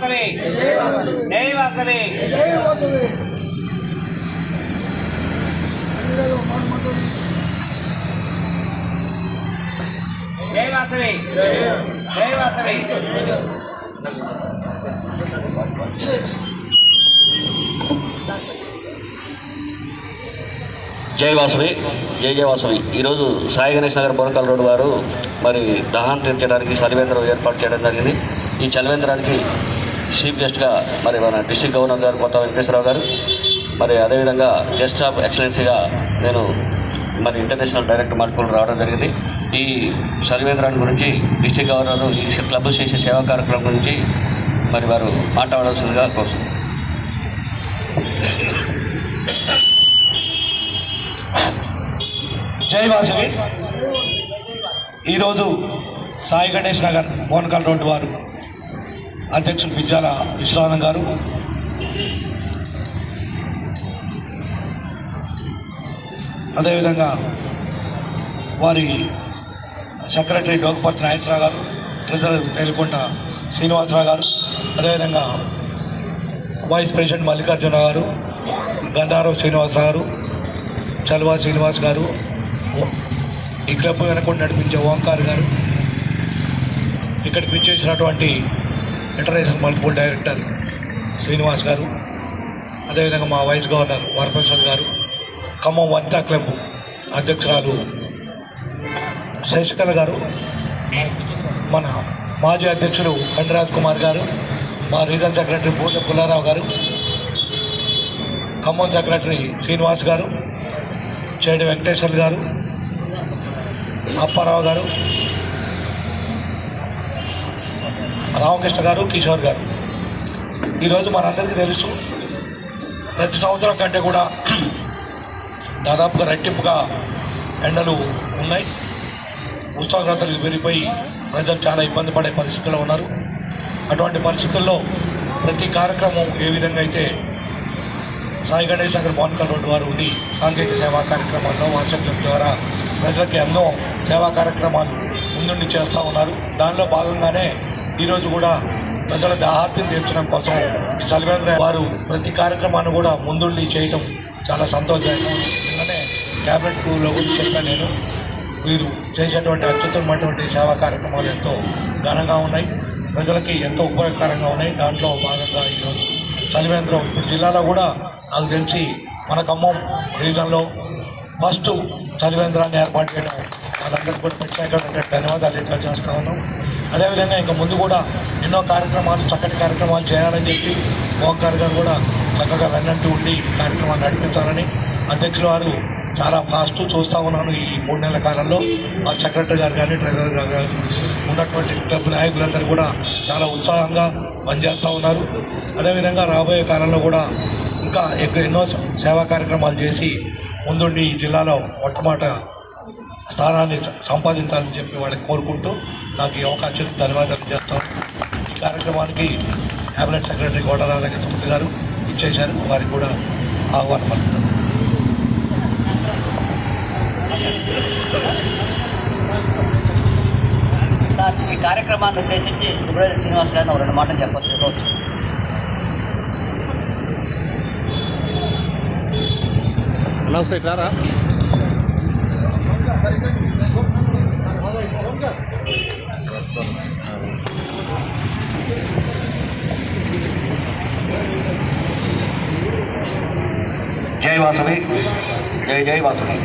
వాసవి. జై వాసవి. జై వాసవి. జై వాసవి. జై వాసవి జై జయ వాసవి. ఈరోజు సాయి గణేష్ నగర్ బోనకాల రోడ్డు వారు మరి దహనం తీర్చడానికి చలివేంద్రం ఏర్పాటు చేయడం జరిగింది. ఈ చలివేంద్రానికి చీఫ్ గెస్ట్గా మరి మన డిస్టిక్ గవర్నర్ గారు కొత్త వెంకటేశ్వరరావు గారు. మరి అదేవిధంగా గెస్ట్ ఆఫ్ ఎక్సలెన్సీగా నేను మరి ఇంటర్నేషనల్ డైరెక్టర్ మార్పులు రావడం జరిగింది. ఈ చలివేంద్రాన్ని గురించి డిస్టిక్ గవర్నర్ ఈ క్లబ్ చేసే సేవా కార్యక్రమం గురించి మరి వారు మాట్లాడాల్సిందిగా కోసం జై వాసవి. ఈరోజు సాయి గణేష్ నగర్ మోనకల్ రోడ్డు వారు. అధ్యక్షులు విద్యాల విశ్వనాథం గారు. అదేవిధంగా వారి సెక్రటరీ డోకపర్తి నాగేశ్వరరావు గారు ట్రెజరర్ తేలికొంట శ్రీనివాసరావు గారు అదేవిధంగా వైస్ ప్రెసిడెంట్ మల్లికార్జున గారు గంధారావు శ్రీనివాసరావు గారు చల్వా శ్రీనివాస్ గారు ఈ క్లబ్ వెనకుండా నడిపించే ఓంకార్ గారు. ఇక్కడికి విచ్చేసినటువంటి ఇంటర్నేషనల్ మల్టిపుల్ డైరెక్టర్ శ్రీనివాస్ గారు అదేవిధంగా మా వైస్ గవర్నర్ వరప్రసాద్ గారు ఖమ్మం వనితా క్లబ్ అధ్యక్షురాలు శశికళ గారు మన మాజీ అధ్యక్షుడు కండరాజ్ కుమార్ గారు మా రీజనల్ సెక్రటరీ పూజ పుల్లారావు గారు ఖమ్మం సెక్రటరీ శ్రీనివాస్ గారు చేడి వెంకటేశ్వర్ గారు అప్పారావు గారు రామకృష్ణ గారు కిషోర్ గారు. ఈరోజు మనందరికీ తెలుసు ప్రతి సంవత్సరం కంటే కూడా దాదాపుగా రెట్టింపుగా ఎండలు ఉన్నాయి. ఉష్ణోగ్రతలు పెరిగిపోయి ప్రజలు చాలా ఇబ్బంది పడే పరిస్థితుల్లో ఉన్నారు. అటువంటి పరిస్థితుల్లో ప్రతి కార్యక్రమం ఏ విధంగా అయితే సాయి గణేష్ నగర్ మోనికల్ రోడ్డు వారు ఉండి సాంకేతిక సేవా కార్యక్రమాల్లో వాట్సాప్ ద్వారా ప్రజలకి ఎన్నో సేవా కార్యక్రమాలు ముందుండి చేస్తూ ఉన్నారు. దానిలో భాగంగానే ఈరోజు కూడా ప్రజల దాహార్తిని తీర్చడం కోసం ఈ చలివేంద్ర వారు ప్రతి కార్యక్రమాన్ని కూడా ముందుండి చేయటం చాలా సంతోషంగా నిన్ననే క్యాబినెట్లో కూడా చెప్పాను నేను వీరు చేసేటువంటి అత్యుత్తమైనటువంటి సేవా కార్యక్రమాలు ఎంతో ఘనంగా ఉన్నాయి. ప్రజలకి ఎంతో ఉపయోగకరంగా ఉన్నాయి. దాంట్లో భాగంగా ఈరోజు చలివేంద్రం జిల్లాలో కూడా నాకు తెలిసి మన ఖమ్మం రీజన్లో ఫస్ట్ చలివేంద్రాన్ని ఏర్పాటు చేయడం వాళ్ళందరికీ కూడా ప్రత్యేకమైన ధన్యవాదాలు తెలియజేస్తా ఉన్నాం. అదేవిధంగా ఇంకా ముందు కూడా ఎన్నో కార్యక్రమాలు చక్కటి కార్యక్రమాలు చేయాలని చెప్పి మోహన్ గారు కూడా చక్కగా వెన్నంటూ ఉండి కార్యక్రమాన్ని నడిపించాలని అధ్యక్షుల వారు చాలా ఫాస్ట్ చూస్తూ ఉన్నాను ఈ మూడు నెలల కాలంలో. ఆ సెక్రటరీ గారు కానీ ట్రెజరర్ గారు కానీ ఉన్నటువంటి క్లబ్ నాయకులందరూ కూడా చాలా ఉత్సాహంగా పనిచేస్తూ ఉన్నారు. అదేవిధంగా రాబోయే కాలంలో కూడా ఇంకా ఎన్నో సేవా కార్యక్రమాలు చేసి ముందుండి ఈ జిల్లాలో మొట్టమొదట స్థానాన్ని సంపాదించాలని చెప్పి వాళ్ళకి కోరుకుంటూ నాకు ఈ అవకాశం ధన్యవాదాలు చేస్తాను ఈ కార్యక్రమానికి క్యాబినెట్ సెక్రటరీ కోటరాజ తొమ్మిది గారు ఇచ్చేశారు వారికి కూడా ఆహ్వానం పలుకుతాను. సార్ ఈ కార్యక్రమాన్ని ఉద్దేశించి సుబ్రహ్మణ్య శ్రీనివాస్ గారిని ఒక రెండు మాటలు చెప్పొచ్చు. రోజు జై వాసవి జై జై వాసవి